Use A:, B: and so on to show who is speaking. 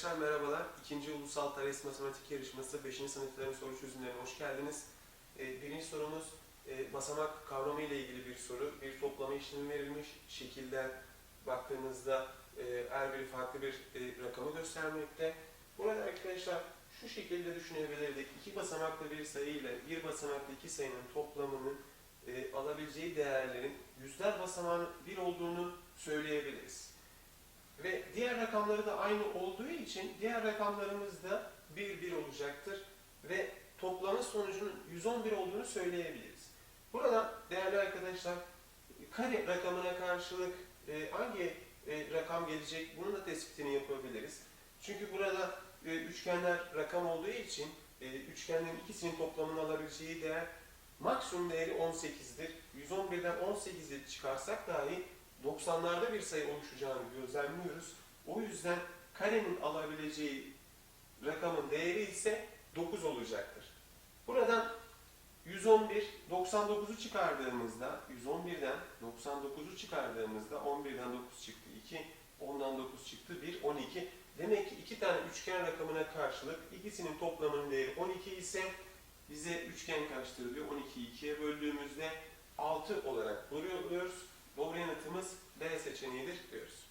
A: Arkadaşlar merhabalar. İkinci Ulusal Tares Matematik Yarışması 5. sınıfların soru çözümlerine hoş geldiniz. Ee, birinci sorumuz e, basamak kavramı ile ilgili bir soru. Bir toplama işlemi verilmiş. Şekilden baktığınızda e, her biri farklı bir e, rakamı göstermekte. Burada arkadaşlar şu şekilde düşünebilirdik. İki basamaklı bir sayı ile bir basamaklı iki sayının toplamının alabileceği değerlerin yüzler basamağının bir olduğunu söyleyebiliriz. Ve diğer rakamları da aynı olduğu için diğer rakamlarımız da 1 1 olacaktır ve toplamın sonucunun 111 olduğunu söyleyebiliriz. Burada değerli arkadaşlar kare rakamına karşılık e, hangi e, rakam gelecek bunun da tespitini yapabiliriz. Çünkü burada e, üçgenler rakam olduğu için e, üçgenlerin ikisinin toplamını alabileceği değer maksimum değeri 18'dir. 111'den 18'i çıkarsak dahi 90'larda bir sayı oluşacağını gözlemliyoruz. O yüzden karenin alabileceği rakamın değeri ise 9 olacaktır. Buradan 111, 99'u çıkardığımızda, 111'den 99'u çıkardığımızda 11'den 9 çıktı 2, 10'dan 9 çıktı 1, 12. Demek ki iki tane üçgen rakamına karşılık ikisinin toplamının değeri 12 ise bize üçgen kaçtır diyor. 12'yi 2'ye böldüğümüzde 6 olarak buluyoruz. B seçeneğidir diyoruz.